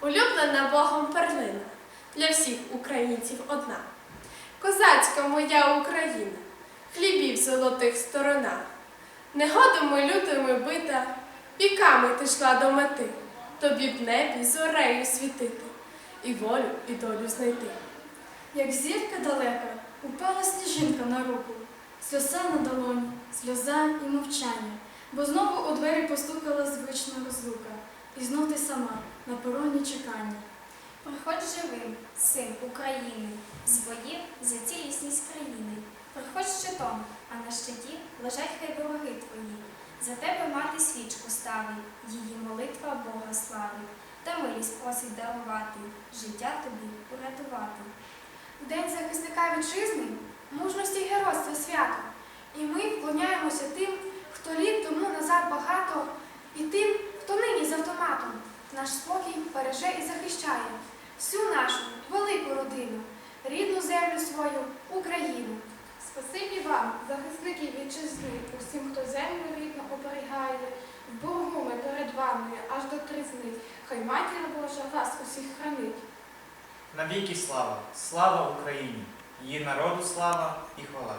улюблена Богом перлина, для всіх українців одна. Козацька моя Україна, хлібів золотих сторона. Негодами лютими бита, віками ти йшла до мети, тобі в небі зорею світити, і волю, і долю знайти. Як зірка далека, упала сніжинка на руку, сльоза на долоні, сльоза і мовчання, бо знову у двері постукала звична і знов ти сама на пороні чекання. Приходь живим, син України, з боїв за цілісність країни. Приходь щитом, а на щиті лежать хай вороги твої. За тебе мати свічку ставить, її молитва Бога славить, та милість просить дарувати, життя тобі урятувати. День захисника вітчизни, мужності геройства свято. І ми вклоняємося тим, хто літ тому назад багато, і тим, хто нині з автоматом наш спокій береже і захищає всю нашу велику родину, рідну землю свою, Україну. Спасибі вам, захисники вітчизни, усім, хто землю рідно оберігає. В боргу ми перед вами аж до тризни. Хай матір Божа вас усіх хранить. Навіки слава, слава Україні, її народу слава і хвала.